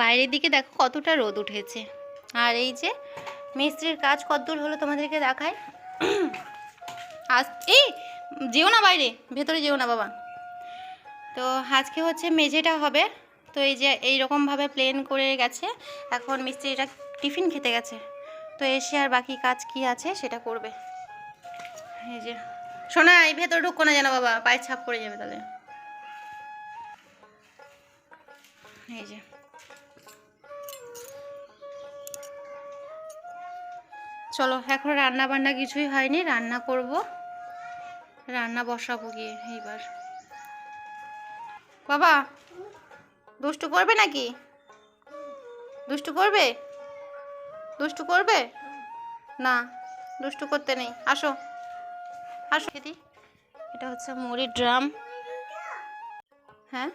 বাইরের দিকে দেখো কতটা রোদ উঠেছে। আর এই যে মিস্ত্রির কাজ কতদূর হলো তোমাদেরকে দেখায় আজ এই যেও না বাইরে, ভেতরে যেও না বাবা। তো আজকে হচ্ছে মেঝেটা হবে, তো এই যে এই রকমভাবে প্লেন করে গেছে, এখন মিস্ত্রিটা টিফিন খেতে গেছে। তো এসে আর বাকি কাজ কি আছে সেটা করবে। এই যে শোনা এই ভেতরে ঢুকো না যেন বাবা, পায়ের ছাপ পড়ে যাবে তাহলে। এই যে। চলো, এখন রান্না বান্না কিছুই হয়নি, রান্না করব। রান্না বসাবো গিয়ে, এইবার। বাবা, দুষ্টু করবে নাকি? দুষ্টু করবে? দুষ্টু করবে? না, দুষ্টু করতে নেই। আসো আসো। দিদি এটা হচ্ছে মুড়ির ড্রাম। হ্যাঁ?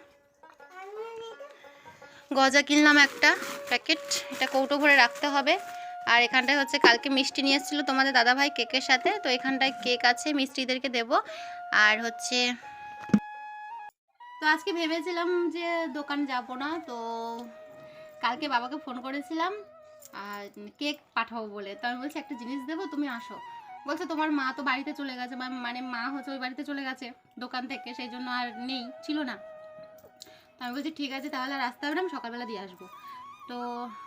গজা কিনলাম একটা প্যাকেট। এটা কৌটো ভরে রাখতে হবে। আর এখানটায় হচ্ছে কালকে মিষ্টি নিয়ে এসেছিল তোমাদের দাদাভাই কেকের সাথে, তো এখানটায় কেক আছে, মিষ্টিদেরকে দেব। আর হচ্ছে, তো আজকে ভেবেছিলাম যে দোকান যাব না, তো কালকে বাবাকে ফোন করেছিলাম, আর কেক পাঠাবো বলে। তো আমি বলছি, একটা জিনিস দেবো, তুমি আসো। বলছে, তোমার মা তো বাড়িতে চলে গেছে মানে মা হচ্ছে ওই বাড়িতে চলে গেছে দোকান থেকে, সেই জন্য আর নেই, ছিল না। তো আমি বলছি, ঠিক আছে, তাহলে আর আসতে হবে না আমি সকালবেলা দিয়ে আসব। তো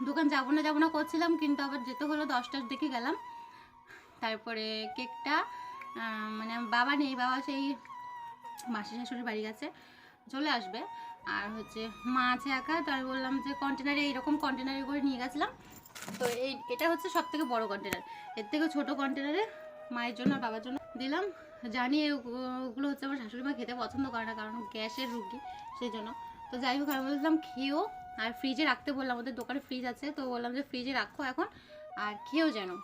দোকান যাব না যাব না করছিলাম, কিন্তু আবার যেতে হলো দশটার দিকে গেলাম। তারপরে কেকটা মানে বাবা নেই, বাবা সেই মাসি শাশুড়ির বাড়ি গেছে, চলে আসবে। আর হচ্ছে মা আছে একা, তো আমি বললাম যে কন্টেনারে এইরকম কন্টেনারে করে নিয়ে গেছিলাম। তো এই, এটা হচ্ছে সব থেকে বড়ো কন্টেনার এর থেকে ছোটো কন্টেনারে মায়ের জন্য আর বাবার জন্য দিলাম। জানি ওগুলো হচ্ছে আমার শাশুড়ি মা খেতে পছন্দ করে না, কারণ গ্যাসের রুগী, সেই জন্য। তো যাই হোক, আমি বললাম খেয়েও আর ফ্রিজে রাখতে বললাম আমাদের দোকানে ফ্রিজ আছে, তো বললাম যে ফ্রিজে রাখো এখন, আর খেয়েও যেন।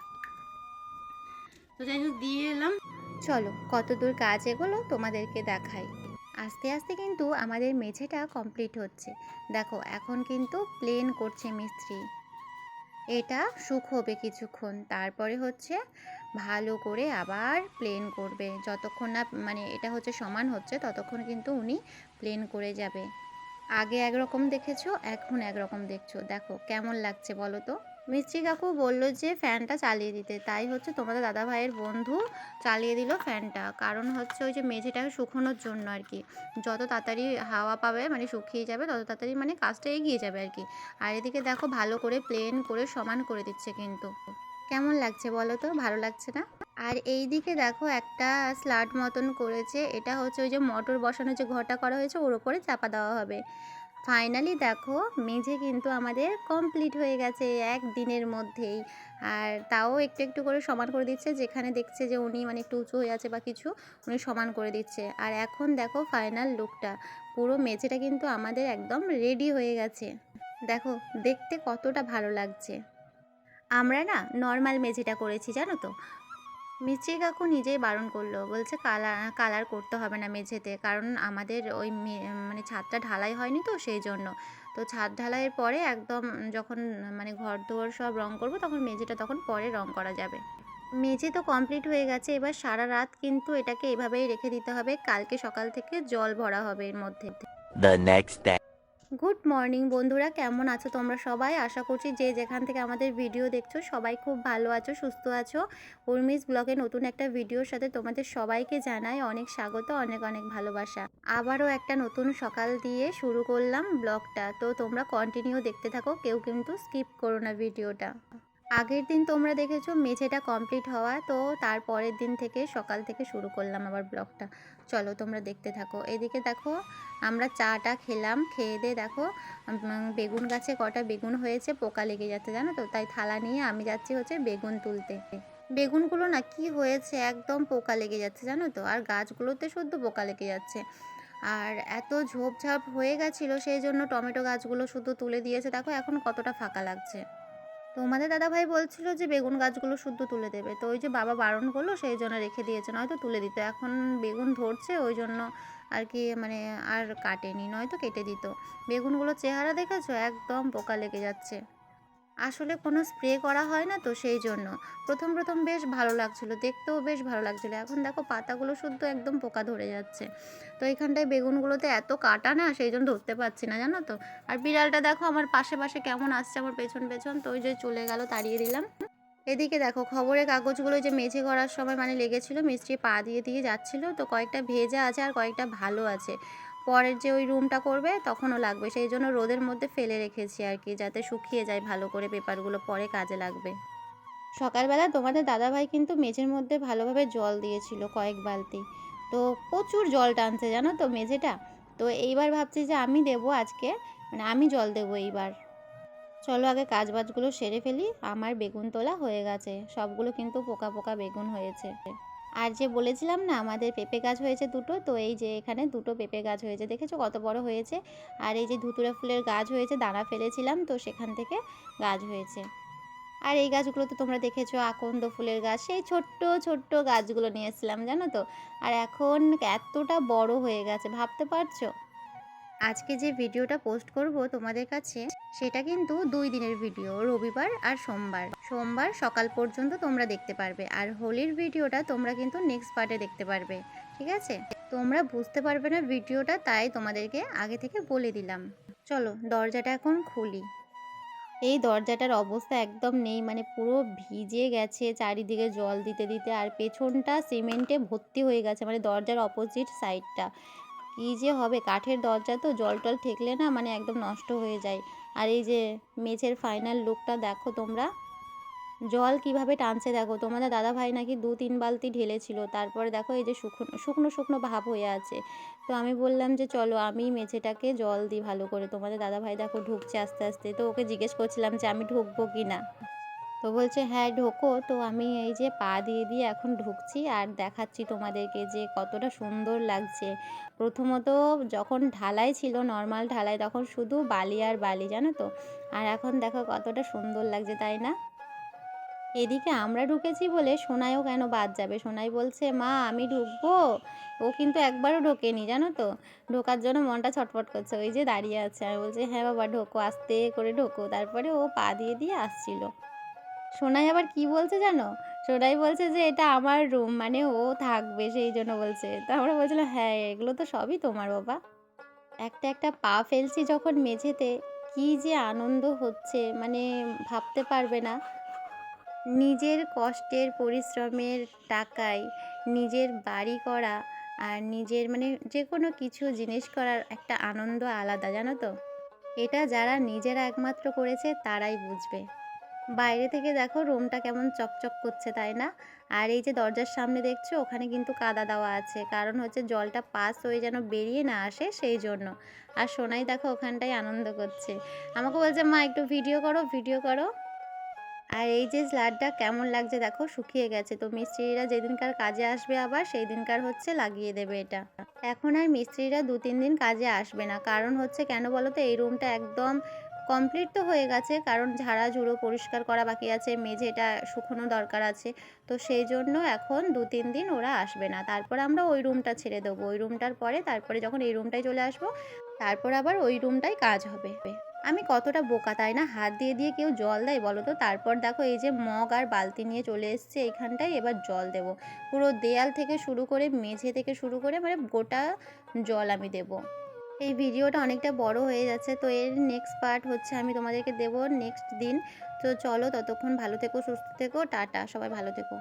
তো যাই হোক, দিয়ে এলাম। চলো, কত দূর কাজ এগুলো, তোমাদেরকে দেখাই। আস্তে আস্তে কিন্তু আমাদের মেঝেটা কমপ্লিট হচ্ছে। দেখো, এখন কিন্তু প্লেন করছে মিস্ত্রি। এটা শুকোবে কিছুক্ষণ, তারপরে হচ্ছে ভালো করে আবার প্লেন করবে। যতক্ষণ না মানে এটা হচ্ছে সমান হচ্ছে, ততক্ষণ কিন্তু উনি প্লেন করে যাবে। আগে একরকম দেখেছ, এখন একরকম দেখছ। দেখো, কেমন লাগছে বলো তো? মিস্ত্রি কাকু বলল যে, ফ্যানটা চালিয়ে দিতে। তাই হচ্ছে তোমাদের দাদা ভাইয়ের বন্ধু চালিয়ে দিল ফ্যানটা। কারণ হচ্ছে ওই যে মেঝেটাকে শুকোনোর জন্য আর কি। যত তাড়াতাড়ি হাওয়া পাবে মানে শুকিয়ে যাবে, তত তাড়াতাড়ি মানে কাজটা এগিয়ে যাবে আর কি। আর এদিকে দেখো, ভালো করে প্লেন করে সমান করে দিচ্ছে কিন্তু। কেমন লাগছে বলো তো? ভালো লাগছে না? আর এই দিকে দেখো একটা স্লাড মতন করেছে। এটা হচ্ছে ওই যে মোটর বসানো যে ঘরটা করা হয়েছে, ওর ওপরে চাপা দেওয়া হবে। ফাইনালি দেখো মেঝে কিন্তু আমাদের কমপ্লিট হয়ে গেছে এক দিনের মধ্যেই। আর তাও একটু একটু করে সমান করে দিচ্ছে, যেখানে দেখছে যে উনি মানে একটু উঁচু হয়ে আছে বা কিছু, উনি সমান করে দিচ্ছে। আর এখন দেখো ফাইনাল লুকটা পুরো মেঝেটা কিন্তু আমাদের একদম রেডি হয়ে গেছে। দেখো দেখতে কতটা ভালো লাগছে। আমরা না নর্মাল মেঝেটা করেছি, জানো তো? মিস্ত্রি কাকু নিজেই বারণ করল, বলছে কালার কালার করতে হবে না মেঝেতে, কারণ আমাদের ওই মানে ছাদটা ঢালাই হয়নি তো সেই জন্য। তো ছাদ ঢালাইয়ের পরে একদম যখন মানে ঘর দুয়ার সব রং করব, তখন মেঝেটা তখন পরে রং করা যাবে। মেঝে তো কমপ্লিট হয়ে গেছে, এবার সারা রাত কিন্তু এটাকে এভাবেই রেখে দিতে হবে, কালকে সকাল থেকে জল ভরা হবে এর মধ্যে। Next day. গুড মর্নিং বন্ধুরা। কেমন আছো তোমরা সবাই? আশা করছি যে যেখান থেকে আমাদের ভিডিও দেখছ, সবাই খুব ভালো আছো, সুস্থ আছো। উর্মিস ব্লগে নতুন একটা ভিডিওর সাথে তোমাদের সবাইকে জানাই অনেক স্বাগত, অনেক অনেক ভালোবাসা। আবারও একটা নতুন সকাল দিয়ে শুরু করলাম ব্লগটা। তো তোমরা কন্টিনিউ দেখতে থাকো, কেউ কিন্তু স্কিপ করো না ভিডিওটা আগের দিন তোমরা দেখেছ মেঝেটা কমপ্লিট হওয়া, তো তার পরের দিন থেকে সকাল থেকে শুরু করলাম আবার ব্লগটা। চলো তোমরা দেখতে থাকো। এদিকে দেখো, আমরা চাটা খেলাম, খেয়ে দিয়ে দেখো বেগুন গাছে কটা বেগুন হয়েছে, পোকা লেগে যাচ্ছে, জানো তো? তাই থালা নিয়ে আমি যাচ্ছি হচ্ছে বেগুন তুলতে। বেগুনগুলো না কি হয়েছে, একদম পোকা লেগে যাচ্ছে, জানো তো? আর গাছগুলোতে শুদ্ধ পোকা লেগে যাচ্ছে। আর এত ঝোপঝাপ হয়ে গেছিল, সেই জন্য টমেটো গাছগুলো শুধু তুলে দিয়েছে। দেখো এখন কতটা ফাঁকা লাগছে। তোমাদের দাদাভাই বলছিল যে, বেগুন গাছগুলো শুদ্ধ তুলে দেবে। তো ওই যে বাবা বারণ করল, সেই জন্য রেখে দিয়েছে। নয়তো তুলে দিত, এখন বেগুন ধরছে, ওই জন্য আর কি মানে আর কাটেনি, নয়তো কেটে দিত। বেগুনগুলো চেহারা দেখেছ? একদম পোকা লেগে যাচ্ছে। আসলে কোনো স্প্রে করা হয় না তো সেই জন্য। প্রথম প্রথম বেশ ভালো লাগছিল, দেখতেও বেশ ভালো লাগছিল। এখন দেখো পাতাগুলো শুদ্ধ একদম পোকা ধরে যাচ্ছে। তো এখানটায় বেগুনগুলোতে এত কাটা না, সেই জন্য ধরতে পারছি না, জানো তো? আর বিড়ালটা দেখো আমার পাশে পাশে কেমন আসছে আমার পেছন পেছন। তো ওই যে চলে গেল, তাড়িয়ে দিলাম। এদিকে দেখো খবরের কাগজগুলো যে মেঝে করার সময় মানে লেগেছিল, মিস্ত্রি পা দিয়ে দিয়ে যাচ্ছিল। তো কয়েকটা ভেজা আছে আর কয়েকটা ভালো আছে। পরের যে ওই রুমটা করবে, তখনও লাগবে। সেই জন্য রোদের মধ্যে ফেলে রেখেছি আর কি, যাতে শুকিয়ে যায় ভালো করে পেপারগুলো পরে কাজে লাগবে। সকালবেলা তোমাদের দাদাভাই কিন্তু মেঝের মধ্যে ভালোভাবে জল দিয়েছিল কয়েক বালতি। তো প্রচুর জল টানছে, জানো তো মেঝেটা? তো এইবার ভাবছি যে আমি দেবো আজকে মানে আমি জল দেবো এইবার। চলো আগে কাজ বাজগুলো সেরে ফেলি, আমার বেগুন তোলা হয়ে গেছে। সবগুলো কিন্তু পোকা পোকা বেগুন হয়েছে। আর যে বলেছিলাম না, আমাদের পেঁপে গাছ হয়েছে দুটো, তো এই যে এখানে দুটো পেঁপে গাছ হয়েছে, দেখেছ কত বড় হয়েছে? আর এই যে ধুতুরা ফুলের গাছ হয়েছে, দানা ফেলেছিলাম, তো সেখান থেকে গাছ হয়েছে। আর এই গাছগুলো তো তোমরা দেখেছ, আকন্দ ফুলের গাছ, সেই ছোট্ট ছোট্ট গাছগুলো নিয়ে এসেছিলাম, জানো তো? আর এখন এতটা বড় হয়ে গেছে, ভাবতে পারছ? আজকে যে ভিডিওটা পোস্ট করব তোমাদের কাছে, সেটা কিন্তু দুই দিনের ভিডিও, রবিবার আর সোমবার। সোমবার সকাল পর্যন্ত তোমরা দেখতে পারবে, আর হোলির ভিডিওটা তোমরা কিন্তু নেক্সট পার্টে দেখতে পারবে, ঠিক আছে? তোমরা বুঝতে পারবে না ভিডিওটা, তাই তোমাদেরকে আগে থেকে বলে দিলাম। চলো, দরজাটা এখন খুলি। এই দরজাটার অবস্থা একদম নেই মানে পুরো ভিজে গেছে, চারিদিকে জল দিতে দিতে, আর পেছনটা সিমেন্টে ভর্তি হয়ে গেছে মানে দরজার অপোজিট সাইডটা কী যে হবে, কাঠের দরজা তো জল টল ঠেকলে না মানে একদম নষ্ট হয়ে যায়। আর এই যে মেঝের ফাইনাল লুকটা দেখো তোমরা। জল কীভাবে টানছে দেখো, তোমাদের দাদা ভাই নাকি দু তিন বালতি ঢেলেছিল, তারপরে দেখো এই যে শুকনো শুকনো শুকনো ভাব হয়ে আছে। তো আমি বললাম যে চলো আমি মেঝেটাকে জল দিই ভালো করে। তোমাদের দাদা ভাই দেখো ঢুকছে আস্তে আস্তে। তো ওকে জিজ্ঞেস করছিলাম যে আমি ঢুকবো কি না তো বলছে হ্যাঁ ঢোকো। তো আমি এই যে পা দিয়ে দিয়ে এখন ঢুকছি আর দেখাচ্ছি তোমাদেরকে যে কতটা সুন্দর লাগছে। প্রথমত যখন ঢালাই ছিল, নর্মাল ঢালাই, তখন শুধু বালি আর বালি, জানো তো? আর এখন দেখো কতটা সুন্দর লাগছে, তাই না? এদিকে আমরা ঢুকেছি বলে সোনাইও কেন বাদ যাবে? সোনাই বলছে, মা, আমি ঢুকবো। ও কিন্তু একবারও ঢোকেনি, জানো তো? ঢোকার জন্য মনটা ছটফট করছে। ওই যে দাঁড়িয়ে আছে। আর বলছে হ্যাঁ বাবা, ঢোকো। আস্তে করে ঢোকো। তারপরে ও পা দিয়ে দিয়ে আসছিল। সোনাই আবার কি বলছে জানো? সোনাই বলছে যে এটা আমার রুম মানে ও থাকবে সেই জন্য বলছে। তো আমরা বলছিলাম হ্যাঁ এগুলো তো সবই তোমার বাবা। একটা একটা পা ফেলছি যখন মেঝেতে, কি যে আনন্দ হচ্ছে মানে ভাবতে পারবে না। নিজের কষ্টের, পরিশ্রমের টাকায় নিজের বাড়ি করা আর নিজের মানে যে কোনো কিছু জিনিস করার একটা আনন্দ আলাদা, জানো তো? এটা যারা নিজেরা একমাত্র করেছে, তারাই বুঝবে। বাইরে থেকে দেখো রুমটা কেমন চকচক করছে, তাই না? আর এই যে দরজার সামনে দেখছ, ওখানে কিন্তু কাদা দেওয়া আছে। কারণ হচ্ছে জলটা পাস হয়ে যেন বেরিয়ে না আসে সেই জন্য। আর সোনাই দেখো ওখানটায় আনন্দ করছে। আমাকে বলছে, মা, একটু ভিডিও করো ভিডিও করো। আর এই যে স্লাডটা কেমন লাগছে দেখো, শুকিয়ে গেছে। তো মিস্ত্রিরা যেদিনকার কাজে আসবে আবার সেই দিনকার হচ্ছে লাগিয়ে দেবে এটা। এখন আর মিস্ত্রিরা দু তিন দিন কাজে আসবে না। কারণ হচ্ছে কেন বলো তো, এই রুমটা একদম কমপ্লিট তো হয়ে গেছে, কারণ ঝাড়া, ঝুড়ো পরিষ্কার করা বাকি আছে মেঝেটা শুকনো দরকার আছে। তো সেই জন্য এখন দু, তিন দিন ওরা আসবে না। তারপর আমরা ওই রুমটা ছেড়ে দেবো। ওই রুমটার পরে তারপরে যখন এই রুমটায় চলে আসব, তারপর আবার ওই রুমটাই কাজ হবে। আমি কতটা বোকা, তাই না? হাত দিয়ে দিয়ে কেউ জল দেয় বলো তো? তারপর দেখো এই যে মগ আর বালতি নিয়ে চলে এসছে এইখানটায়, এবার জল দেব। পুরো দেয়াল থেকে শুরু করে, মেঝে থেকে শুরু করে মানে গোটা জল আমি দেব। এই ভিডিওটা অনেকটা বড় হয়ে যাচ্ছে, তো এর নেক্সট পার্ট হচ্ছে আমি তোমাদেরকে দেবো নেক্সট দিন। তো চলো ততক্ষণ ভালো থেকো, সুস্থ থেকো, টাটা, সবাই ভালো থেকো।